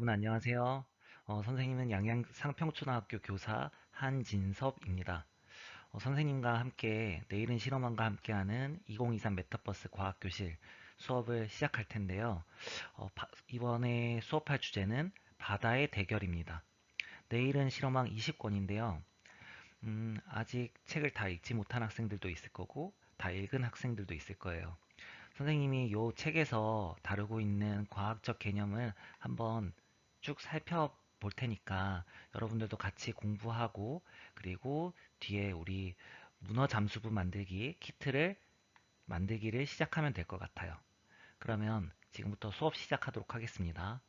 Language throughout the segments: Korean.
여러분 안녕하세요. 어, 선생님은 양양 상평초등학교 교사 한진섭입니다. 어, 선생님과 함께 내일은 실험원과 함께하는 2023 메타버스 과학교실 수업을 시작할 텐데요. 어, 바, 이번에 수업할 주제는 바다의 대결입니다. 내일은 실험왕 20권인데요. 음, 아직 책을 다 읽지 못한 학생들도 있을 거고 다 읽은 학생들도 있을 거예요. 선생님이 이 책에서 다루고 있는 과학적 개념을 한번 쭉 살펴볼 테니까 여러분들도 같이 공부하고 그리고 뒤에 우리 문어 잠수부 만들기 키트를 만들기를 시작하면 될 것 같아요. 그러면 지금부터 수업 시작하도록 하겠습니다.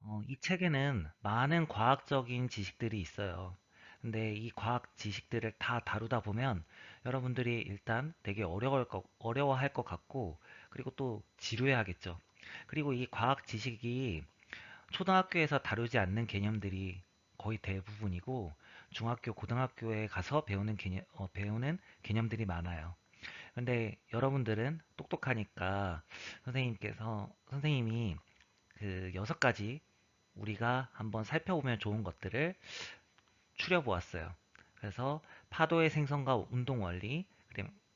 어, 이 책에는 많은 과학적인 지식들이 있어요. 근데 이 과학 지식들을 다 다루다 보면 여러분들이 일단 되게 어려울 거, 어려워할 것 같고 그리고 또 지루해하겠죠. 그리고 이 과학 지식이 초등학교에서 다루지 않는 개념들이 거의 대부분이고 중학교, 고등학교에 가서 배우는 개념, 어, 배우는 개념들이 많아요. 근데 여러분들은 똑똑하니까 선생님께서 선생님이 그 여섯 가지 우리가 한번 살펴보면 좋은 것들을 추려보았어요. 그래서 파도의 생성과 운동 원리,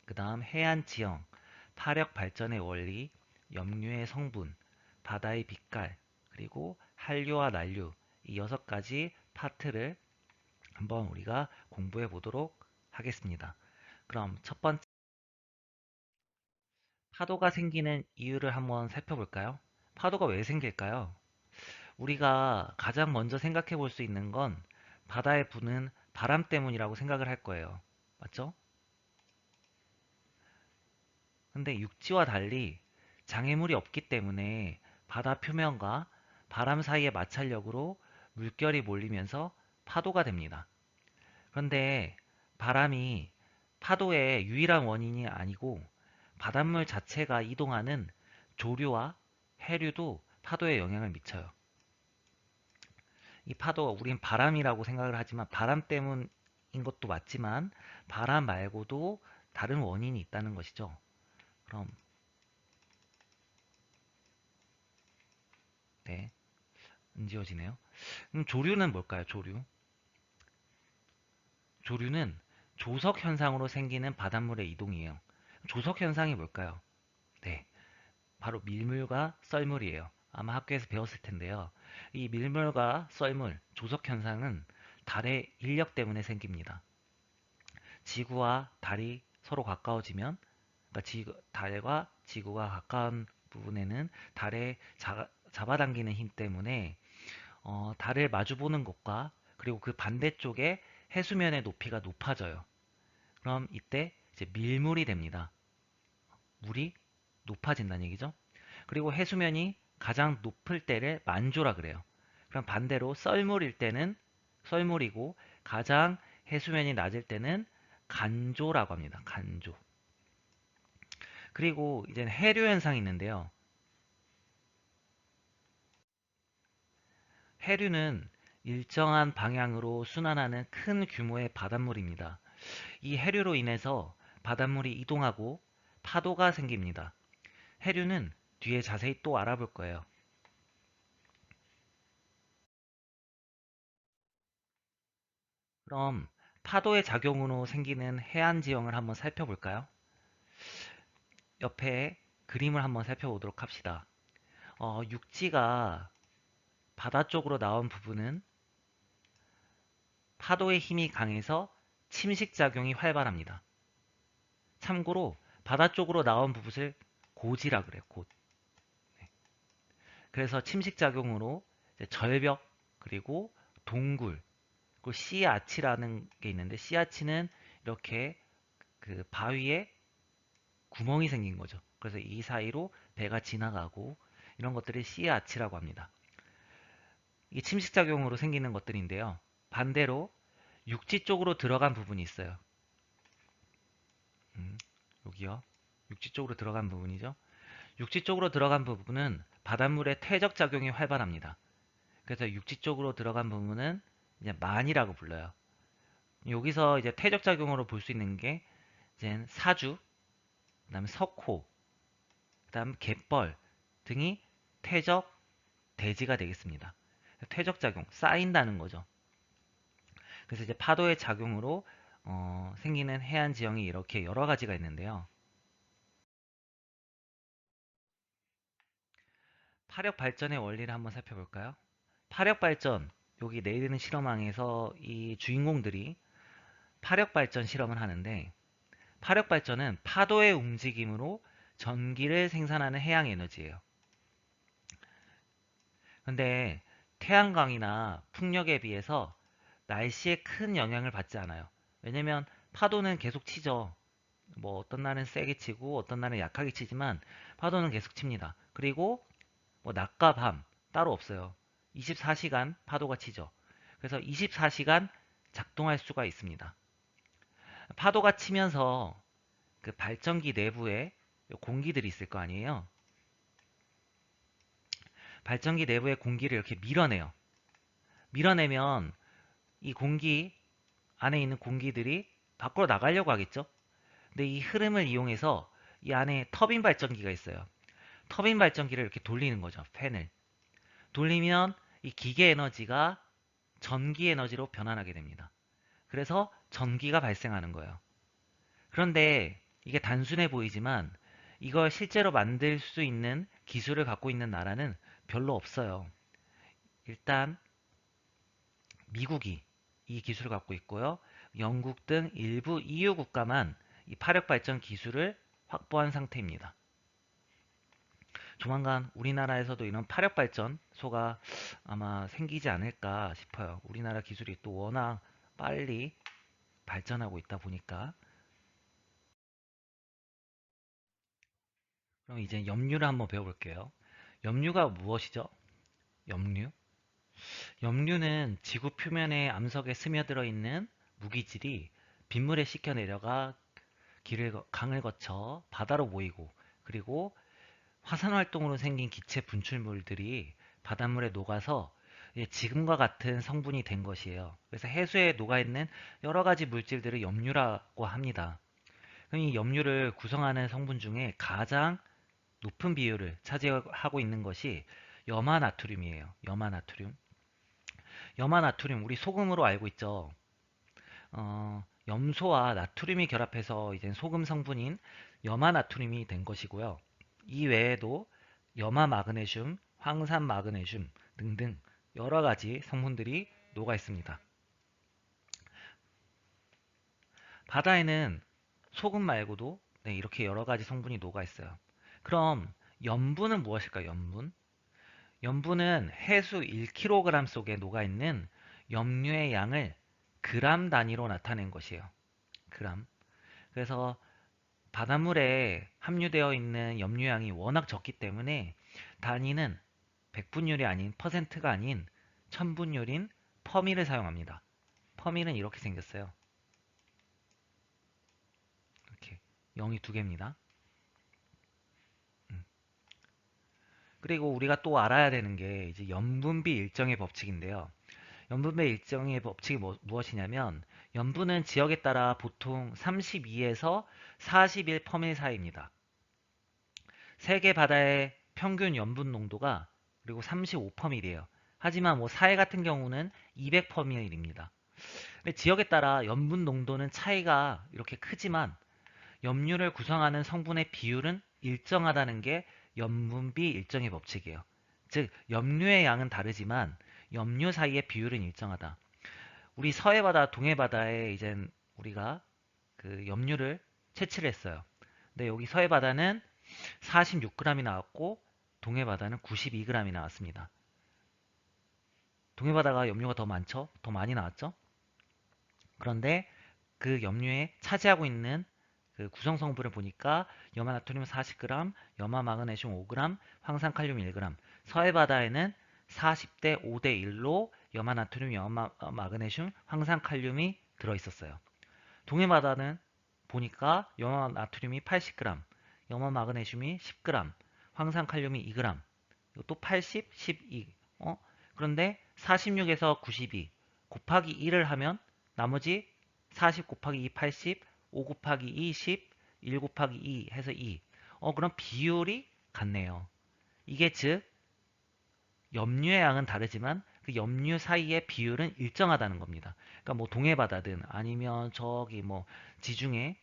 그 다음 해안 지형, 파력 발전의 원리, 염류의 성분, 바다의 빛깔, 그리고 한류와 난류 이 여섯 가지 파트를 한번 우리가 공부해 보도록 하겠습니다. 그럼 첫 번째 파도가 생기는 이유를 한번 살펴볼까요? 파도가 왜 생길까요? 우리가 가장 먼저 생각해 볼 수 있는 건 바다에 부는 바람 때문이라고 생각을 할 거예요. 맞죠? 근데 육지와 달리 장애물이 없기 때문에 바다 표면과 바람 사이의 마찰력으로 물결이 몰리면서 파도가 됩니다. 그런데 바람이 파도의 유일한 원인이 아니고 바닷물 자체가 이동하는 조류와 해류도 파도에 영향을 미쳐요. 이 파도 우린 바람이라고 생각을 하지만 바람 때문인 것도 맞지만 바람 말고도 다른 원인이 있다는 것이죠. 그럼 네, 안 지워지네요. 그럼 조류는 뭘까요? 조류. 조류는 조석 현상으로 생기는 바닷물의 이동이에요. 조석 현상이 뭘까요? 네, 바로 밀물과 썰물이에요. 아마 학교에서 배웠을 텐데요. 이 밀물과 썰물, 조석 현상은 달의 인력 때문에 생깁니다. 지구와 달이 서로 가까워지면 그러니까 지구, 달과 지구가 가까운 부분에는 달의 자, 잡아당기는 힘 때문에 어, 달을 마주보는 것과 그리고 그 반대쪽에 해수면의 높이가 높아져요. 그럼 이때 이제 밀물이 됩니다. 물이 높아진다는 얘기죠. 그리고 해수면이 가장 높을 때를 만조라 그래요. 그럼 반대로 썰물일 때는 썰물이고 가장 해수면이 낮을 때는 간조라고 합니다. 간조. 그리고 이제 해류 현상이 있는데요. 해류는 일정한 방향으로 순환하는 큰 규모의 바닷물입니다. 이 해류로 인해서 바닷물이 이동하고 파도가 생깁니다. 해류는 뒤에 자세히 또 알아볼 거예요. 그럼 파도의 작용으로 생기는 해안 지형을 한번 살펴볼까요? 옆에 그림을 한번 살펴보도록 합시다. 어, 육지가 바다 쪽으로 나온 부분은 파도의 힘이 강해서 침식작용이 활발합니다. 참고로 바다 쪽으로 나온 부분을 고지라 그래요. 곧. 네. 그래서 침식작용으로 절벽 그리고 동굴 그리고 씨아치라는 게 있는데 씨아치는 이렇게 그 바위에 구멍이 생긴 거죠. 그래서 이 사이로 배가 지나가고 이런 것들을 씨아치라고 합니다. 이게 침식작용으로 생기는 것들인데요. 반대로 육지 쪽으로 들어간 부분이 있어요. 음, 여기요. 육지 쪽으로 들어간 부분이죠. 육지 쪽으로 들어간 부분은 바닷물의 퇴적 작용이 활발합니다. 그래서 육지 쪽으로 들어간 부분은 이제 만이라고 불러요. 여기서 이제 퇴적 작용으로 볼 수 있는 게 이제 사주, 그 다음에 석호, 그 다음 갯벌 등이 퇴적 대지가 되겠습니다. 퇴적 작용 쌓인다는 거죠. 그래서 이제 파도의 작용으로 어, 생기는 해안 지형이 이렇게 여러 가지가 있는데요. 파력 발전의 원리를 한번 살펴볼까요? 파력 발전, 여기 내리는 실험항에서 이 주인공들이 파력 발전 실험을 하는데 파력 발전은 파도의 움직임으로 전기를 생산하는 해양 에너지예요. 근데 태양광이나 풍력에 비해서 날씨에 큰 영향을 받지 않아요. 왜냐면 파도는 계속 치죠. 뭐 어떤 날은 세게 치고 어떤 날은 약하게 치지만 파도는 계속 칩니다. 그리고 뭐 낮과 밤 따로 없어요. 24시간 파도가 치죠. 그래서 24시간 작동할 수가 있습니다. 파도가 치면서 그 발전기 내부에 공기들이 있을 거 아니에요. 발전기 내부의 공기를 이렇게 밀어내요. 밀어내면 이 공기 안에 있는 공기들이 밖으로 나가려고 하겠죠. 근데 이 흐름을 이용해서 이 안에 터빈 발전기가 있어요. 터빈 발전기를 이렇게 돌리는 거죠. 팬을. 돌리면 이 기계 에너지가 전기 에너지로 변환하게 됩니다. 그래서 전기가 발생하는 거예요. 그런데 이게 단순해 보이지만 이걸 실제로 만들 수 있는 기술을 갖고 있는 나라는 별로 없어요. 일단 미국이 이 기술을 갖고 있고요. 영국 등 일부 EU 국가만 이 파력 발전 기술을 확보한 상태입니다. 조만간 우리나라에서도 이런 파력 발전소가 아마 생기지 않을까 싶어요. 우리나라 기술이 또 워낙 빨리 발전하고 있다 보니까 그럼 이제 염류를 한번 배워볼게요. 염류가 무엇이죠? 염류? 염류는 지구 표면의 암석에 스며들어 있는 무기질이 빗물에 씻겨 내려가 길을 강을 거쳐 바다로 모이고 그리고 화산 활동으로 생긴 기체 분출물들이 바닷물에 녹아서 지금과 같은 성분이 된 것이에요. 그래서 해수에 녹아 있는 여러 가지 물질들을 염류라고 합니다. 그럼 이 염류를 구성하는 성분 중에 가장 높은 비율을 차지하고 있는 것이 염화나트륨이에요. 염화나트륨. 염화나트륨 우리 소금으로 알고 있죠. 어, 염소와 나트륨이 결합해서 이제 소금 성분인 염화나트륨이 된 것이고요. 이 외에도 염화 마그네슘, 황산 마그네슘 등등 여러 가지 성분들이 녹아 있습니다. 바다에는 소금 말고도 네, 이렇게 여러 가지 성분이 녹아 있어요. 그럼 염분은 무엇일까요? 염분? 염분은 해수 1kg 속에 녹아 있는 염류의 양을 그람 단위로 나타낸 것이에요. 그람. 그래서 바닷물에 함유되어 있는 염류양이 워낙 적기 때문에 단위는 백분율이 아닌 퍼센트가 아닌 천분율인 퍼밀을 사용합니다. 퍼밀은 이렇게 생겼어요. 이렇게 0이 두 개입니다. 그리고 우리가 또 알아야 되는 게 이제 염분비 일정의 법칙인데요. 염분비 일정의 법칙이 뭐, 무엇이냐면 염분은 지역에 따라 보통 32에서 41 퍼밀 사이입니다. 세계 바다의 평균 염분 농도가 그리고 35 퍼밀이에요. 하지만 뭐 사해 같은 경우는 200 퍼밀입니다. 근데 지역에 따라 염분 농도는 차이가 이렇게 크지만 염류를 구성하는 성분의 비율은 일정하다는 게 염분비 일정의 법칙이에요. 즉 염류의 양은 다르지만 염류 사이의 비율은 일정하다. 우리 서해 바다, 동해 바다에 이제 우리가 그 염류를 채취를 했어요. 근데 여기 서해 바다는 46g이 나왔고 동해 바다는 92g이 나왔습니다. 동해 바다가 염류가 더 많죠? 더 많이 나왔죠? 그런데 그 염류에 차지하고 있는 그 구성 성분을 보니까 염화 나트륨 40g, 염화 마그네슘 5g, 황산 칼륨 1g. 서해 바다에는 40대 5대 1로 염화 나트륨, 염화 마그네슘, 황산 칼륨이 들어 있었어요. 동해 바다는 보니까 염화 나트륨이 80g, 염화 마그네슘이 10g, 황산 칼륨이 2g, 또 80, 12. 어? 그런데 46에서 92 곱하기 1을 하면 나머지 40 곱하기 2 80, 5 곱하기 2 10, 1 곱하기 2 해서 2. 어 그럼 비율이 같네요. 이게 즉 염류의 양은 다르지만 그 염류 사이의 비율은 일정하다는 겁니다. 그러니까 뭐 동해 바다든 아니면 저기 뭐 지중해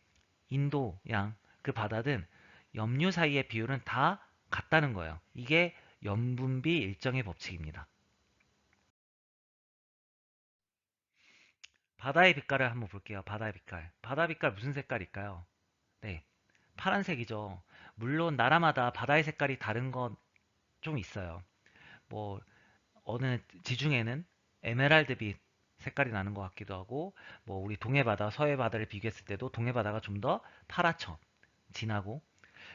인도 양 그 바다든 염류 사이의 비율은 다 같다는 거예요. 이게 염분비 일정의 법칙입니다. 바다의 빛깔을 한번 볼게요. 바다의 빛깔. 바다 빛깔 무슨 색깔일까요? 네, 파란색이죠. 물론 나라마다 바다의 색깔이 다른 건 좀 있어요. 뭐 어느 지중해는 에메랄드빛 색깔이 나는 것 같기도 하고 뭐 우리 동해바다, 서해바다를 비교했을 때도 동해바다가 좀 더 파랗죠. 진하고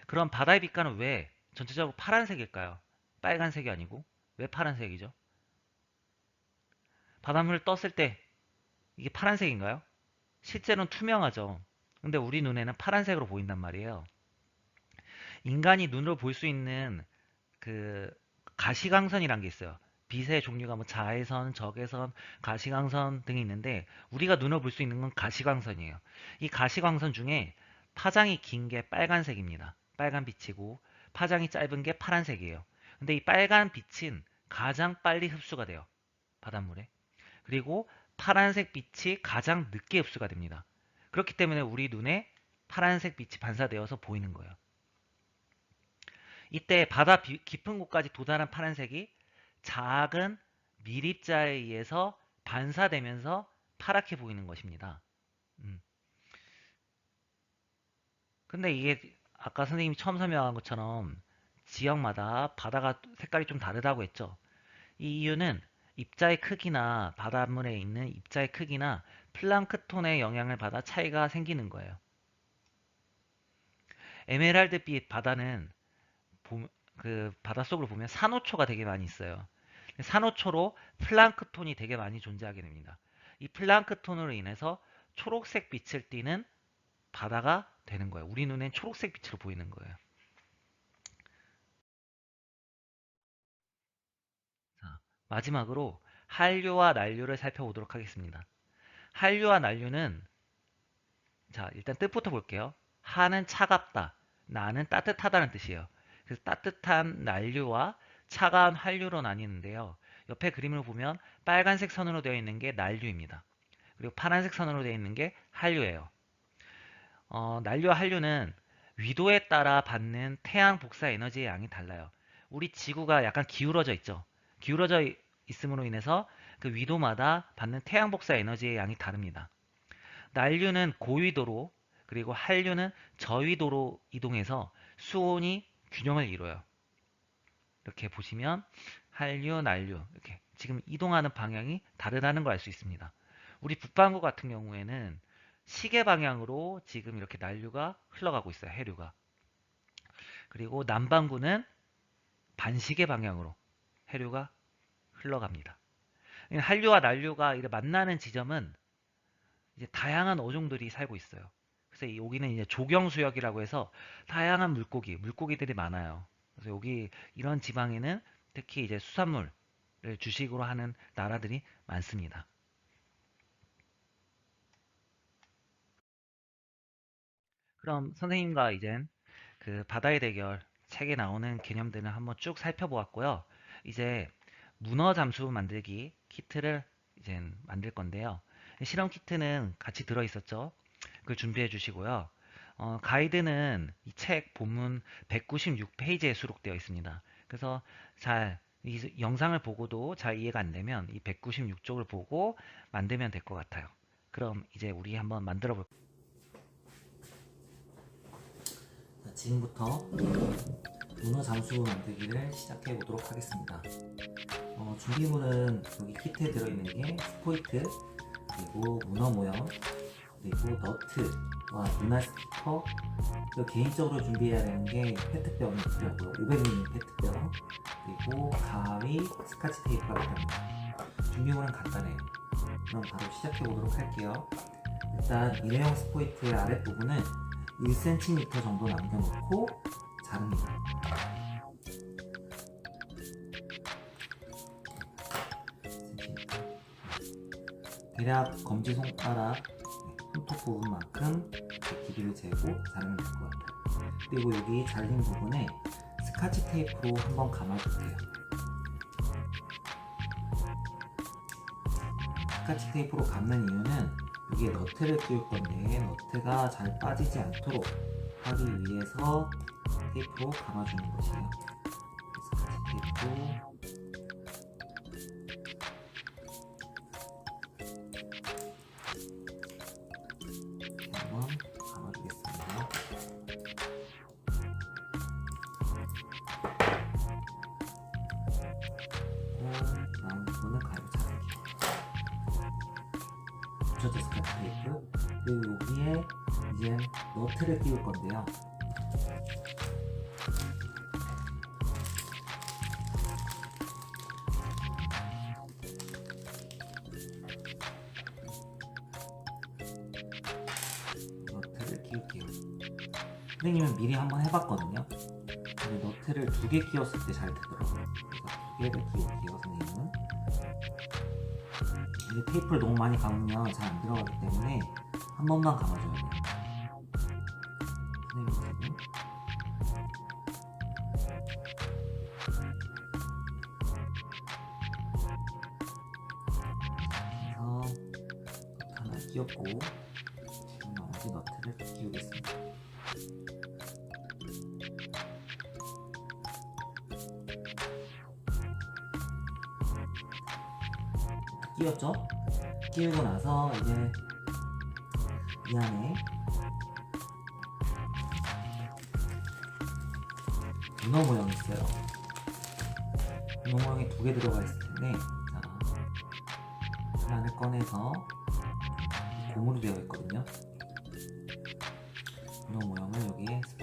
그럼 바다의 빛깔은 왜 전체적으로 파란색일까요? 빨간색이 아니고 왜 파란색이죠? 바닷물을 떴을 때 이게 파란색인가요? 실제로는 투명하죠. 근데 우리 눈에는 파란색으로 보인단 말이에요. 인간이 눈으로 볼 수 있는 그 가시광선이란 게 있어요. 빛의 종류가 뭐 자외선, 적외선, 가시광선 등이 있는데 우리가 눈으로 볼 수 있는 건 가시광선이에요. 이 가시광선 중에 파장이 긴 게 빨간색입니다. 빨간 빛이고 파장이 짧은 게 파란색이에요. 근데 이 빨간 빛은 가장 빨리 흡수가 돼요. 바닷물에. 그리고 파란색 빛이 가장 늦게 흡수가 됩니다. 그렇기 때문에 우리 눈에 파란색 빛이 반사되어서 보이는 거예요. 이때 바다 비- 깊은 곳까지 도달한 파란색이 작은 미립자에 의해서 반사되면서 파랗게 보이는 것입니다. 음. 근데 이게 아까 선생님이 처음 설명한 것처럼 지역마다 바다가 색깔이 좀 다르다고 했죠. 이 이유는 입자의 크기나 바닷물에 있는 입자의 크기나 플랑크톤의 영향을 받아 차이가 생기는 거예요. 에메랄드빛 바다는 보- 그 바닷속으로 보면 산호초가 되게 많이 있어요. 산호초로 플랑크톤이 되게 많이 존재하게 됩니다. 이 플랑크톤으로 인해서 초록색 빛을 띠는 바다가 되는 거예요. 우리 눈엔 초록색 빛으로 보이는 거예요. 자, 마지막으로 한류와 난류를 살펴보도록 하겠습니다. 한류와 난류는 자, 일단 뜻부터 볼게요. 하는 차갑다, 나는 따뜻하다는 뜻이에요. 그래서 따뜻한 난류와 차가운 한류로 나뉘는데요. 옆에 그림을 보면 빨간색 선으로 되어 있는 게 난류입니다. 그리고 파란색 선으로 되어 있는 게 한류예요. 어, 난류와 한류는 위도에 따라 받는 태양 복사 에너지의 양이 달라요. 우리 지구가 약간 기울어져 있죠. 기울어져 이- 있음으로 인해서 그 위도마다 받는 태양 복사 에너지의 양이 다릅니다. 난류는 고위도로 그리고 한류는 저위도로 이동해서 수온이 균형을 이뤄요. 이렇게 보시면 한류, 난류 이렇게 지금 이동하는 방향이 다르다는 걸 알 수 있습니다. 우리 북반구 같은 경우에는 시계 방향으로 지금 이렇게 난류가 흘러가고 있어요. 해류가. 그리고 남반구는 반시계 방향으로 해류가 흘러갑니다. 한류와 난류가 만나는 지점은 이제 다양한 어종들이 살고 있어요. 그래서 여기는 이제 조경 수역이라고 해서 다양한 물고기, 물고기들이 많아요. 그래서 여기 이런 지방에는 특히 이제 수산물을 주식으로 하는 나라들이 많습니다. 그럼 선생님과 이젠 그 바다의 대결 책에 나오는 개념들을 한번 쭉 살펴보았고요. 이제 문어 잠수 만들기 키트를 이제 만들 건데요. 실험 키트는 같이 들어 있었죠. 그걸 준비해 주시고요. 어, 가이드는 이 책 본문 196페이지에 수록되어 있습니다. 그래서 잘 이 영상을 보고도 잘 이해가 안 되면 이 196쪽을 보고 만들면 될 것 같아요. 그럼 이제 우리 한번 만들어 볼게요. 지금부터 문어 잠수 만들기를 시작해 보도록 하겠습니다. 어, 준비물은 여기 키트에 들어있는 게 스포이트, 그리고 문어 모형, 그리고 너트와 눈알 스티커, 그리고 개인적으로 준비해야 되는 게 페트병이 필요하고요. 500ml 페트병, 그리고 가위, 스카치 테이프가 필요합니다. 준비물은 간단해요. 그럼 바로 시작해 보도록 할게요. 일단 일회용 스포이트의 아랫부분은 1cm 정도 남겨놓고 사는 거. 대략 검지 손가락 손톱 부분만큼 길이를 재고 자르면 될 것 같아요. 그리고 여기 잘린 부분에 스카치 테이프로 한번 감아볼게요. 스카치 테이프로 감는 이유는 여기에 너트를 끼울 건데 너트가 잘 빠지지 않도록 하기 위해서 테이프로 감아주는 것이에요. 테이프 끼울게요. 선생님은 미리 한번 해봤거든요. 근데 너트를 두 개 끼웠을 때 잘 되더라고요. 그래서 두 개를 끼울게요, 선생님은. 이게 테이프를 너무 많이 감으면 잘 안 들어가기 때문에 한 번만 감아줘야 돼요. 끼웠죠? 끼우고 나서 이제 이 안에 문어 모양이 있어요. 문어 모양이 두 개 들어가 있을 텐데, 자, 하나를 꺼내서 고무로 되어 있거든요.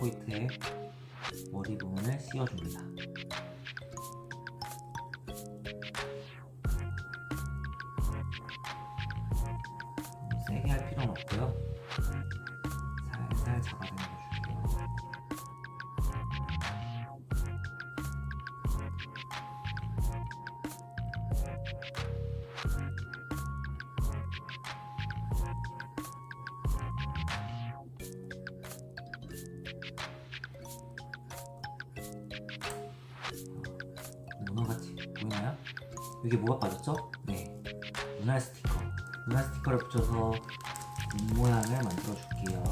포이트에 머리 부분을 씌워줍니다. 세게 할 필요는 없고요. 살살 잡아당겨 줄게요. 눈알 스티커를 붙여서 눈 모양을 만들어 줄게요.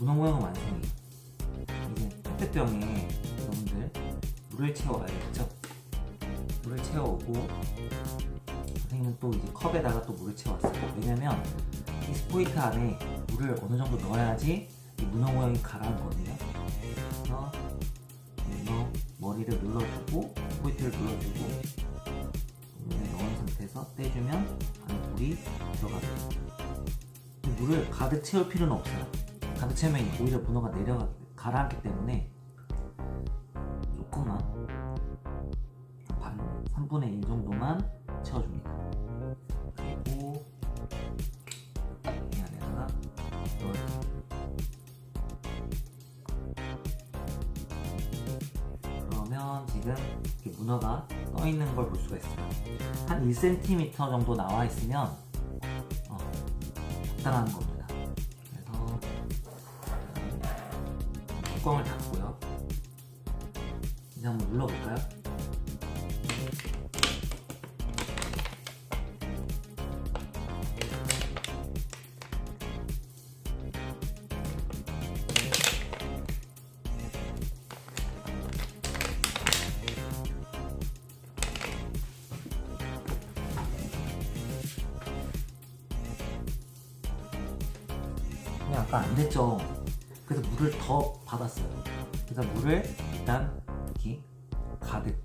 문어 모양은 완성이에요. 이제 페트병에 여러분들 물을 채워야겠죠? 물을 채워오고 선생님은 또 이제 컵에다가 또 물을 채웠어요. 왜냐면 이 스포이트 안에 물을 어느 정도 넣어야지 이 문어 모양이 가라앉거든요. 그래서 문어 머리를 눌러주고 스포이트를 눌러주고 물에 넣은 상태에서 떼주면 안에 물이 들어가요. 물을 가득 채울 필요는 없어요. 채우면 오히려 문어가 내려가 가라앉기 때문에 조금만 반 3분의 1 정도만 채워줍니다. 그리고 이 안에다가 넣어줄게요. 그러면 지금 이렇게 문어가 떠 있는 걸 볼 수가 있어요. 한 1cm 정도 나와 있으면 어, 적당한 겁니다. 뚜껑을 닫고요. 이제 한번 눌러볼까요? 아까 안 됐죠. 그래서 물을 더 받았어요. 그래서 물을 일단 이렇게 가득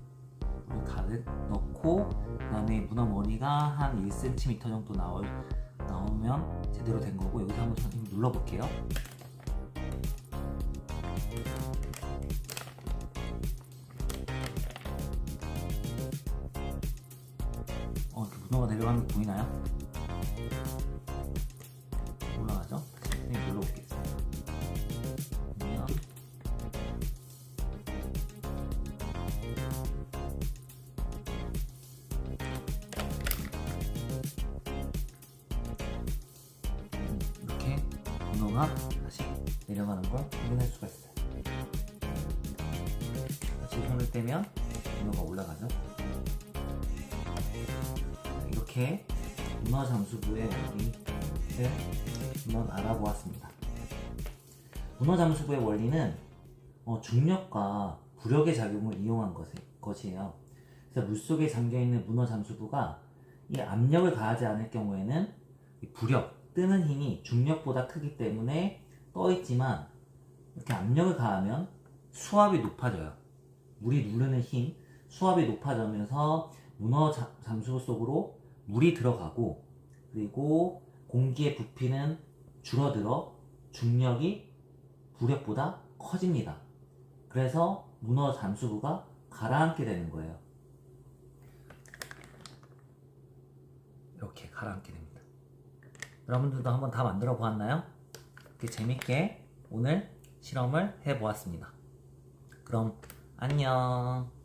이렇게 넣고 그다음에 문어 머리가 한 1cm 정도 나올, 나오면 제대로 된 거고 여기서 한번 선생님 눌러볼게요. 문어가 다시 내려가는 걸 확인할 수가 있어요. 다시 손을 떼면 문어가 올라가죠. 이렇게 문어 잠수부의 원리를 한번 알아보았습니다. 문어 잠수부의 원리는 어, 중력과 부력의 작용을 이용한 것이, 것이에요. 그래서 물속에 잠겨있는 문어 잠수부가 이 압력을 가하지 않을 경우에는 이 부력, 뜨는 힘이 중력보다 크기 때문에 떠 있지만 이렇게 압력을 가하면 수압이 높아져요. 물이 누르는 힘, 수압이 높아지면서 문어 잠- 잠수부 속으로 물이 들어가고 그리고 공기의 부피는 줄어들어 중력이 부력보다 커집니다. 그래서 문어 잠수부가 가라앉게 되는 거예요. 이렇게 가라앉게. 여러분들도 한번 다 만들어 보았나요? 이렇게 재밌게 오늘 실험을 해 보았습니다. 그럼 안녕.